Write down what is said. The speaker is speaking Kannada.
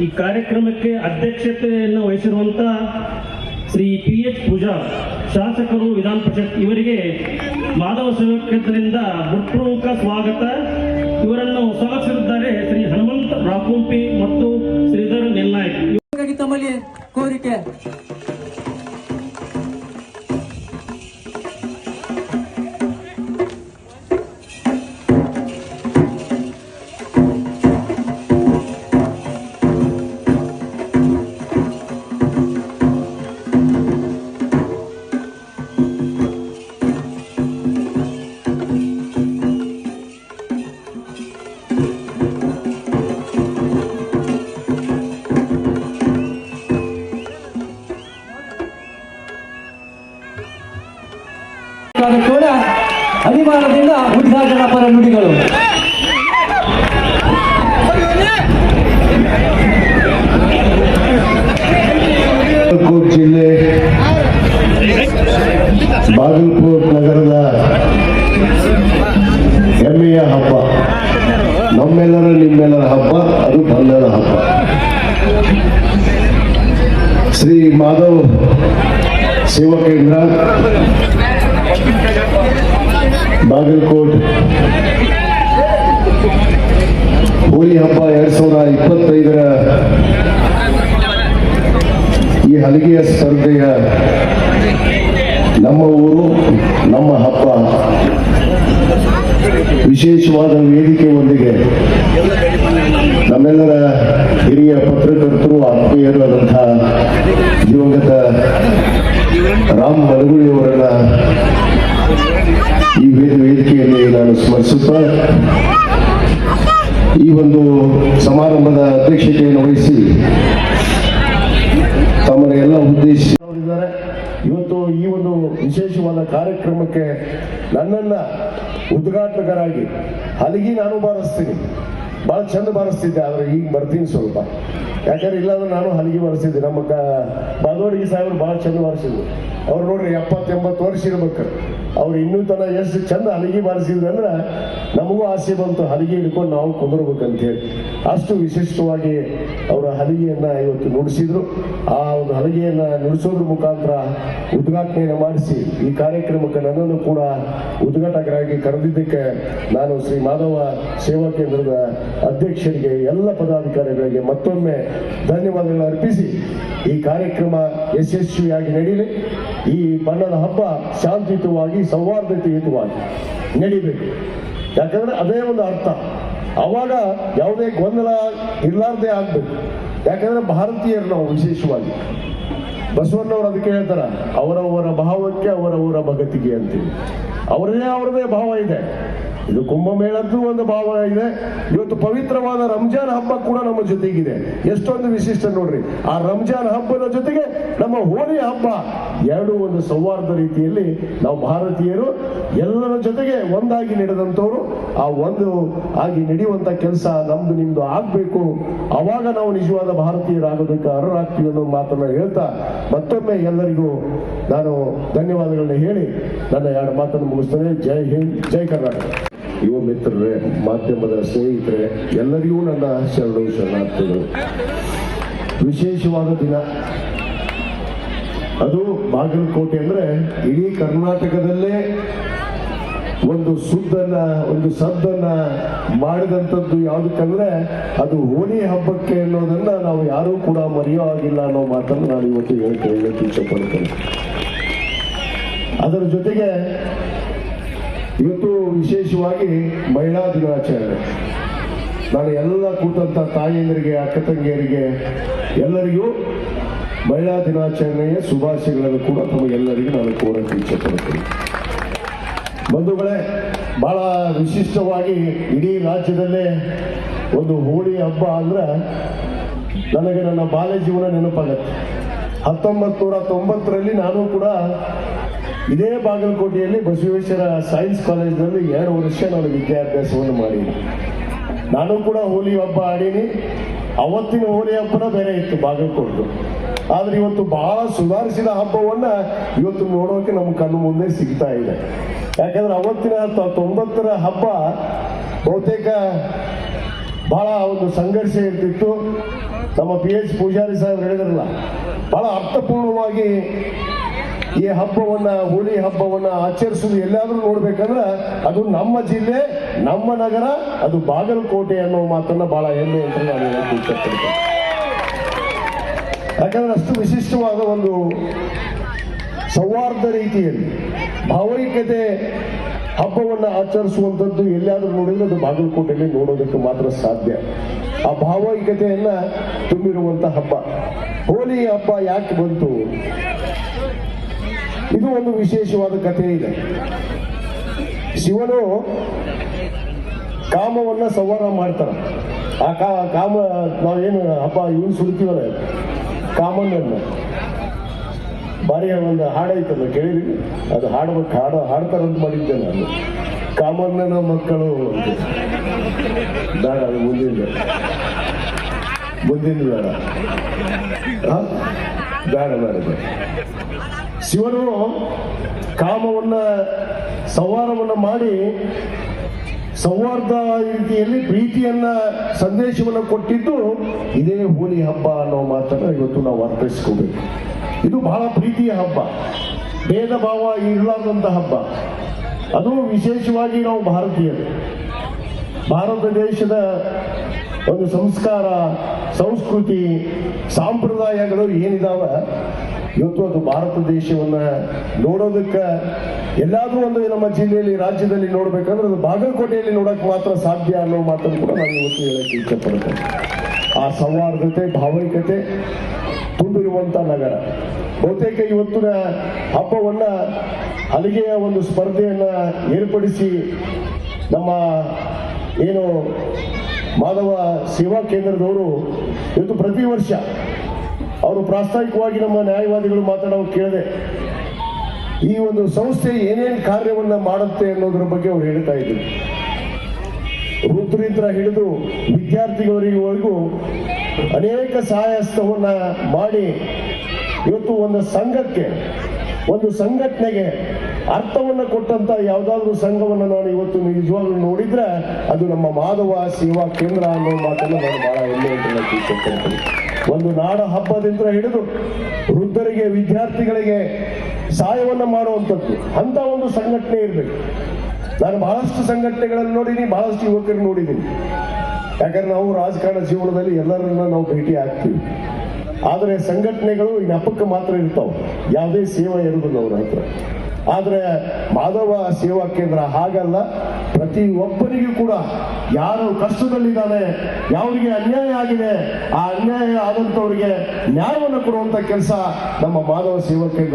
ಈ ಕಾರ್ಯಕ್ರಮಕ್ಕೆ ಅಧ್ಯಕ್ಷತೆಯನ್ನು ವಹಿಸಿರುವಂತ ಶ್ರೀ ಪಿ ಎಚ್ ಪೂಜಾ ಶಾಸಕರು, ವಿಧಾನ ಪರಿಷತ್ ಇವರಿಗೆ ಮಾಧವ ಸೇವಾ ಕ್ಷೇತ್ರದಿಂದ ಸ್ವಾಗತ. ಇವರನ್ನು ಸ್ವಾಗತಿಸಿದ್ದಾರೆ ಶ್ರೀ ಹನುಮಂತ ರಾಕುಂಪಿ ಮತ್ತು ಶ್ರೀಧರ್ ನೆಲ್ನಾಯಕ್ ತಮ್ಮಲ್ಲಿ ಕೋರಿಕೆ. ಕೂಡ ಅಭಿಮಾನದಿಂದ ಉದ್ಘಾಟನಾ ಪರ ನುಡಿಗಳು. ಜಿಲ್ಲೆ, ಬಾಗಲಕೋಟ್ ನಗರದ ಹೆಮ್ಮೆಯ ಹಬ್ಬ. ನಮ್ಮೆಲ್ಲರ, ನಿಮ್ಮೆಲ್ಲರ ಹಬ್ಬ, ಅದು ಬಂದರ ಹಬ್ಬ. ಶ್ರೀ ಮಾಧವ್ ಸೇವಾ ಕೇಂದ್ರ ಬಾಗಲಕೋಟ್ ಹೋಳಿ ಹಬ್ಬ ಎರಡ್ ಸಾವಿರದ ಇಪ್ಪತ್ತೈದರ ಈ ಹಲಿಗೆಯ ಸ್ಪರ್ಧೆಯ ನಮ್ಮ ಊರು, ನಮ್ಮ ಹಬ್ಬ. ವಿಶೇಷವಾದ ವೇದಿಕೆ ಒಂದಿಗೆ ನಮ್ಮೆಲ್ಲರ ಹಿರಿಯ ಪತ್ರಕರ್ತರು ಆತ್ಮೀಯರು ಆದಂತಹ ದಿವಂಗತ ರಾಮ್ ಮಲಗುಳಿಯವರನ್ನ ಈ ವೇದ ವೇದಿಕೆಯಲ್ಲಿ ನಾನು ಸ್ಮರಿಸುತ್ತಾ ಈ ಒಂದು ಸಮಾರಂಭದ ಅಧ್ಯಕ್ಷತೆಯನ್ನು ವಹಿಸಿ ತಮ್ಮನ್ನ ಎಲ್ಲ ಉದ್ದೇಶಿಸಿ ಇವತ್ತು ಈ ಒಂದು ವಿಶೇಷವಾದ ಕಾರ್ಯಕ್ರಮಕ್ಕೆ ನನ್ನನ್ನ ಉದ್ಘಾಟಕರಾಗಿ ಅಲ್ಲಿಗೆ ನಾನು ಬಾರಿಸ್ತೀನಿ ಭಾಳ ಚಂದ ಬಾರಿಸ್ತಿದ್ದೆ, ಆದ್ರೆ ಈಗ ಬರ್ತೀನಿ ಸ್ವಲ್ಪ. ಯಾಕಂದ್ರೆ ಇಲ್ಲಾಂದ್ರೆ ನಾನು ಹಲಗಿ ಬಾರಿಸಿದ್ದೆ. ನಮ್ಮ ಕ ಬಾದೋಡಿಗೆ ಸಾಹೇಬ್ರು ಭಾಳ ಚಂದ ಬಾರಿಸಿದ್ರು. ಅವ್ರು ನೋಡ್ರಿ ಎಪ್ಪತ್ತೆಂಬತ್ತು ವರ್ಷ ಇರ್ಬೇಕು. ಅವ್ರು ಇನ್ನೂ ತನ ಎಷ್ಟು ಚಂದ ಹಲಗಿ ಅಂದ್ರೆ ನಮಗೂ ಆಸೆ ಬಂತು, ಹಲಗಿ ಹಿಡ್ಕೊಂಡು ನಾವು ಕುಂದಿರ್ಬೇಕಂತ ಹೇಳಿ ಅಷ್ಟು ವಿಶಿಷ್ಟವಾಗಿ ಅವರ ಹಲಗಿಯನ್ನ ಇವತ್ತು ನುಡಿಸಿದ್ರು. ಆ ಒಂದು ಹಲಗೆಯನ್ನ ನುಡಿಸೋದ್ರ ಮುಖಾಂತರ ಉದ್ಘಾಟನೆಯನ್ನು ಮಾಡಿಸಿ ಈ ಕಾರ್ಯಕ್ರಮಕ್ಕೆ ನನ್ನನ್ನು ಕೂಡ ಉದ್ಘಾಟಕರಾಗಿ ಕರೆದಿದ್ದಕ್ಕೆ ನಾನು ಶ್ರೀ ಮಾಧವ ಸೇವಾ ಕೇಂದ್ರದ ಅಧ್ಯಕ್ಷರಿಗೆ, ಎಲ್ಲ ಪದಾಧಿಕಾರಿಗಳಿಗೆ ಮತ್ತೊಮ್ಮೆ ಧನ್ಯವಾದಗಳನ್ನು ಅರ್ಪಿಸಿ ಈ ಕಾರ್ಯಕ್ರಮ ಯಶಸ್ವಿಯಾಗಿ ನಡೀಲಿ. ಈ ಬಣ್ಣದ ಹಬ್ಬ ಶಾಂತಿಯುತವಾಗಿ ಸೌಹಾರ್ದತೆಯುತವಾಗಿ ನಡಿಬೇಕು. ಯಾಕಂದ್ರೆ ಅದೇ ಒಂದು ಅರ್ಥ. ಅವಾಗ ಯಾವುದೇ ಗೊಂದಲ ಇರ್ಲಾರ್ದೆ ಆಗ್ಬೇಕು. ಯಾಕಂದ್ರೆ ಭಾರತೀಯರು ನಾವು ವಿಶೇಷವಾಗಿ ಬಸವಣ್ಣವರು ಅದಕ್ಕೆ ಹೇಳ್ತಾರ, ಅವರವರ ಭಾವಕ್ಕೆ ಅವರವರ ಭಗತಿಗೆ ಅಂತೇಳಿ ಅವರದೇ ಅವರದೇ ಭಾವ ಇದೆ. ಇದು ಕುಂಭಮೇಳದ್ದು ಒಂದು ಭಾವ ಇದೆ. ಇವತ್ತು ಪವಿತ್ರವಾದ ರಂಜಾನ್ ಹಬ್ಬ ಕೂಡ ನಮ್ಮ ಜೊತೆಗಿದೆ. ಎಷ್ಟೊಂದು ವಿಶಿಷ್ಟ ನೋಡ್ರಿ. ಆ ರಂಜಾನ್ ಹಬ್ಬದ ಜೊತೆಗೆ ನಮ್ಮ ಹೋಳಿ ಹಬ್ಬ ಎರಡು ಒಂದು ಸೌಹಾರ್ದ ರೀತಿಯಲ್ಲಿ ನಾವು ಭಾರತೀಯರು ಎಲ್ಲರ ಜೊತೆಗೆ ಒಂದಾಗಿ ನಡೆದಂಥವ್ರು. ಆ ಒಂದು ಆಗಿ ನಡೆಯುವಂತ ಕೆಲಸ ನಮ್ದು, ನಿಮ್ದು ಆಗ್ಬೇಕು. ಅವಾಗ ನಾವು ನಿಜವಾದ ಭಾರತೀಯರಾಗೋದಕ್ಕೆ ಅರ್ಹರಾಗ್ತೀವಿ ಅನ್ನೋ ಮಾತನ್ನ ಹೇಳ್ತಾ ಮತ್ತೊಮ್ಮೆ ಎಲ್ಲರಿಗೂ ನಾನು ಧನ್ಯವಾದಗಳನ್ನ ಹೇಳಿ ನನ್ನ ಎರಡು ಮಾತನ್ನು ಮುಗಿಸ್ತೇನೆ. ಜೈ ಹಿಂದ್, ಜೈ ಕರ್ನಾಟಕ. ಯುವ ಮಿತ್ರರೇ, ಮಾಧ್ಯಮದ ಸ್ನೇಹಿತರೆ, ಎಲ್ಲರಿಗೂ ನನ್ನ ಶರಣು ಶರಣಾರ್ಥಿಗಳು. ವಿಶೇಷವಾದ ದಿನ. ಅದು ಬಾಗಲಕೋಟೆ ಅಂದ್ರೆ ಇಡೀ ಕರ್ನಾಟಕದಲ್ಲೇ ಒಂದು ಸುದ್ದನ್ನ, ಒಂದು ಸದ್ದನ್ನ ಮಾಡಿದಂಥದ್ದು ಯಾವುದಕ್ಕಂದ್ರೆ ಅದು ಹೋಳಿ ಹಬ್ಬಕ್ಕೆ ಅನ್ನೋದನ್ನ ನಾವು ಯಾರೂ ಕೂಡ ಮರೆಯೋ ಆಗಿಲ್ಲ ಅನ್ನೋ ಮಾತನ್ನು ನಾನು ಇವತ್ತು ಹೇಳ್ತೇನೆ ಹೇಳಕ್ಕೆ ಇಷ್ಟಪಡ್ತೇನೆ ಅದರ ಜೊತೆಗೆ ಇವತ್ತು ವಿಶೇಷವಾಗಿ ಮಹಿಳಾ ದಿನಾಚರಣೆ. ನಾನು ಎಲ್ಲ ಕೂತಂತ ತಾಯಿಯಂದರಿಗೆ ಅಕ್ಕ ತಂಗಿಯರಿಗೆ, ಎಲ್ಲರಿಗೂ ಮಹಿಳಾ ದಿನಾಚರಣೆಯ ಶುಭಾಶಯಗಳನ್ನು ಕೂಡ ತಮಗೆಲ್ಲರಿಗೂ ನಾನು ಕೋರಕ್ಕೆ ಇಚ್ಛೆಪಡ್ತೀನಿ ಬಂಧುಗಳೇ, ಬಹಳ ವಿಶಿಷ್ಟವಾಗಿ ಇಡೀ ರಾಜ್ಯದಲ್ಲೇ ಒಂದು ಹೋಳಿ ಹಬ್ಬ ಅಂದ್ರೆ ನನಗೆ ನನ್ನ ಬಾಲ್ಯ ಜೀವನ ನೆನಪಾಗತ್ತೆ. ಹತ್ತೊಂಬತ್ತು ನೂರ ತೊಂಬತ್ತರಲ್ಲಿ ನಾನು ಕೂಡ ಇದೇ ಬಾಗಲಕೋಟೆಯಲ್ಲಿ ಬಸವೇಶ್ವರ ಸೈನ್ಸ್ ಕಾಲೇಜಿನಲ್ಲಿ ಎರಡು ವರ್ಷ ನಾನು ವಿದ್ಯಾಭ್ಯಾಸವನ್ನು ಮಾಡಿ ನಾನು ಕೂಡ ಹೋಲಿ ಹಬ್ಬ ಆಡೀನಿ. ಅವತ್ತಿನ ಹೋಳಿ ಹಬ್ಬನ ಬೇರೆ ಇತ್ತು ಬಾಗಲಕೋಟು ಆದ್ರೆ ಇವತ್ತು ಬಹಳ ಸುಧಾರಿಸಿದ ಹಬ್ಬವನ್ನ ಇವತ್ತು ನೋಡೋಕೆ ನಮ್ಮ ಕಣ್ಣು ಮುಂದೆ ಸಿಗ್ತಾ ಇದೆ. ಯಾಕಂದ್ರೆ ಅವತ್ತಿನ ತೊಂಬತ್ತರ ಹಬ್ಬ ಬಹುತೇಕ ಬಹಳ ಒಂದು ಸಂಘರ್ಷ ಇರ್ತಿತ್ತು. ನಮ್ಮ ಪಿ ಎಚ್ ಪೂಜಾರಿ ಸಾಹೇಬ್ ಹೇಳಿದ್ರಲ್ಲ, ಬಹಳ ಅರ್ಥಪೂರ್ಣವಾಗಿ ಈ ಹಬ್ಬವನ್ನ, ಹೋಳಿ ಹಬ್ಬವನ್ನ ಆಚರಿಸುವುದು ಎಲ್ಲಾದ್ರೂ ನೋಡ್ಬೇಕಂದ್ರೆ ಅದು ನಮ್ಮ ಜಿಲ್ಲೆ, ನಮ್ಮ ನಗರ, ಅದು ಬಾಗಲಕೋಟೆ ಅನ್ನೋ ಮಾತನ್ನ ಬಹಳ ಹೆಮ್ಮೆ ಅಂತ ನಾನು ಇಷ್ಟಪಡ್ತೇನೆ. ಯಾಕಂದ್ರೆ ಅಷ್ಟು ವಿಶಿಷ್ಟವಾದ ಒಂದು ಸೌಹಾರ್ದ ರೀತಿಯಲ್ಲಿ ಭಾವೈಕ್ಯತೆ ಹಬ್ಬವನ್ನು ಆಚರಿಸುವಂಥದ್ದು ಎಲ್ಲಿಯಾದರೂ ನೋಡಿದ್ರೆ ಅದು ಬಾಗಲಕೋಟೆಯಲ್ಲಿ ನೋಡೋದಕ್ಕೆ ಮಾತ್ರ ಸಾಧ್ಯ. ಆ ಭಾವೈಕ್ಯತೆಯನ್ನ ತುಂಬಿರುವಂತ ಹಬ್ಬ. ಹೋಳಿ ಹಬ್ಬ ಯಾಕೆ ಬಂತು? ಇದು ಒಂದು ವಿಶೇಷವಾದ ಕಥೆ ಇದೆ ಶಿವನು ಕಾಮವನ್ನ ಸಂವಾರ ಮಾಡ್ತಾರ. ಆ ಕಾ, ಕಾಮ ನಾವೇನು ಹಬ್ಬ, ಇವನು ಸುಡ್ತೀವಲ್ಲ ಕಾಮನನ್ನ ಬಾರಿ ಒಂದು ಹಾಡೈತಲ್ಲ, ಕೇಳಿರಿ? ಅದು ಹಾಡ್ಬೇಕು, ಹಾಡ, ಹಾಡ್ತಾರಂತ ಮಾಡಿದ್ದೆ ನಾನು. ಕಾಮಣ್ಣನ ಮಕ್ಕಳು. ಬೇಡ, ಅದು ಮುಂದಿನ ಮುಂದಿನ ಬೇಡ? ಬೇಡ ಬೇಡ ಬೇಡ. ಶಿವನು ಕಾಮವನ್ನ ಸಂವಾರವನ್ನ ಮಾಡಿ ಸೌಹಾರ್ದ ರೀತಿಯಲ್ಲಿ ಪ್ರೀತಿಯನ್ನ, ಸಂದೇಶವನ್ನ ಕೊಟ್ಟಿದ್ದು ಇದೇ ಹೋಲಿ ಹಬ್ಬ ಅನ್ನೋ ಮಾತನ್ನ ಇವತ್ತು ನಾವು ಅರ್ಥೈಸ್ಕೋಬೇಕು. ಇದು ಬಹಳ ಪ್ರೀತಿಯ ಹಬ್ಬ. ಭೇದ ಭಾವ ಇರಲಾರ್ದಂಥ ಹಬ್ಬ. ಅದು ವಿಶೇಷವಾಗಿ ನಾವು ಭಾರತೀಯರು. ಭಾರತ ದೇಶದ ಒಂದು ಸಂಸ್ಕಾರ, ಸಂಸ್ಕೃತಿ, ಸಾಂಪ್ರದಾಯಗಳು ಏನಿದಾವ? ಇವತ್ತು ಅದು ಭಾರತ ದೇಶವನ್ನ ನೋಡೋದಕ್ಕೆ ಎಲ್ಲಾದ್ರೂ ಒಂದು ನಮ್ಮ ಜಿಲ್ಲೆಯಲ್ಲಿ, ರಾಜ್ಯದಲ್ಲಿ ನೋಡ್ಬೇಕಂದ್ರೆ ಅದು ಬಾಗಲಕೋಟೆಯಲ್ಲಿ ನೋಡಕ್ ಮಾತ್ರ ಸಾಧ್ಯ ಅನ್ನೋ ಮಾತನ್ನು ಕೂಡ ನಾನು ಇವತ್ತು ಹೇಳಕ್ಕೆ ಇಷ್ಟಪಡ್ತೇನೆ. ಆ ಸೌಹಾರ್ದತೆ, ಭಾವೈಕ್ಯತೆ ತುಂಬಿರುವಂತ ನಗರ. ಬಹುತೇಕ ಇವತ್ತಿನ ಹಬ್ಬವನ್ನ ಹಲಿಗೆಯ ಒಂದು ಸ್ಪರ್ಧೆಯನ್ನ ಏರ್ಪಡಿಸಿ ನಮ್ಮ ಏನು ಮಾಧವ ಸೇವಾ ಕೇಂದ್ರದವರು ಇವತ್ತು ಪ್ರತಿ ವರ್ಷ ಅವರು ಪ್ರಾಸ್ತಾವಿಕವಾಗಿ ನಮ್ಮ ನ್ಯಾಯವಾದಿಗಳು ಮಾತಾಡೋ ಕೇಳಿದೆ, ಈ ಒಂದು ಸಂಸ್ಥೆ ಏನೇನು ಕಾರ್ಯವನ್ನ ಮಾಡುತ್ತೆ ಅನ್ನೋದ್ರ ಬಗ್ಗೆ ಅವ್ರು ಹೇಳ್ತಾ ಇದ್ರು. ವೃತ್ತರಿಂದ ಹಿಡಿದು ವಿದ್ಯಾರ್ಥಿಗಳವರೆಗೂ ಅನೇಕ ಸಹಾಯಸ್ತವನ್ನ ಮಾಡಿ, ಇವತ್ತು ಒಂದು ಸಂಘಕ್ಕೆ, ಒಂದು ಸಂಘಟನೆಗೆ ಅರ್ಥವನ್ನ ಕೊಟ್ಟಂತ ಯಾವುದಾದ್ರೂ ಸಂಘವನ್ನು ನಾನು ಇವತ್ತು ನಿಜವಾಗ್ಲೂ ನೋಡಿದ್ರೆ ಅದು ನಮ್ಮ ಮಾಧವ ಸೇವಾ ಕೇಂದ್ರ ಅನ್ನೋ ಮಾತನ್ನ ನಾನು ಬಹಳ ಹೆಮ್ಮೆ ಅಂತ ಒಂದು ನಾಡ ಹಬ್ಬದಿಂದ ಹಿಡಿದು ವೃದ್ಧರಿಗೆ, ವಿದ್ಯಾರ್ಥಿಗಳಿಗೆ ಸಹಾಯವನ್ನು ಮಾಡುವಂಥದ್ದು. ಅಂತ ಒಂದು ಸಂಘಟನೆ ಇರಬೇಕು. ನಾನು ಬಹಳಷ್ಟು ಸಂಘಟನೆಗಳನ್ನು ನೋಡಿದ್ದೀನಿ ಬಹಳಷ್ಟು ಯುವಕರು ನೋಡಿದ್ದೀನಿ ಯಾಕಂದ್ರೆ ನಾವು ರಾಜಕಾರಣ ಜೀವನದಲ್ಲಿ ಎಲ್ಲರನ್ನ ನಾವು ಭೇಟಿ ಆಗ್ತೀವಿ. ಆದರೆ ಸಂಘಟನೆಗಳು ಈ ನೆಪಕ್ಕೆ ಮಾತ್ರ ಇರ್ತಾವೆ. ಯಾವುದೇ ಸೇವೆ ಇರುವುದಿಲ್ಲ ಅವ್ರ ಹತ್ರ. ಆದರೆ ಮಾಧವ ಸೇವಾ ಕೇಂದ್ರ ಹಾಗಲ್ಲ. ಪ್ರತಿ ಒಬ್ಬರಿಗೂ ಕೂಡ ಯಾರು ಕಷ್ಟದಲ್ಲಿದ್ದಾನೆ ಯಾವರಿಗೆ ಅನ್ಯಾಯ ಆಗಿದೆ, ಆ ಅನ್ಯಾಯ ಆದಂಥವ್ರಿಗೆ ನ್ಯಾಯವನ್ನು ಕೊಡುವಂಥ ಕೆಲಸ ನಮ್ಮ ಮಾಧವ ಸೇವಾ ಕೇಂದ್ರ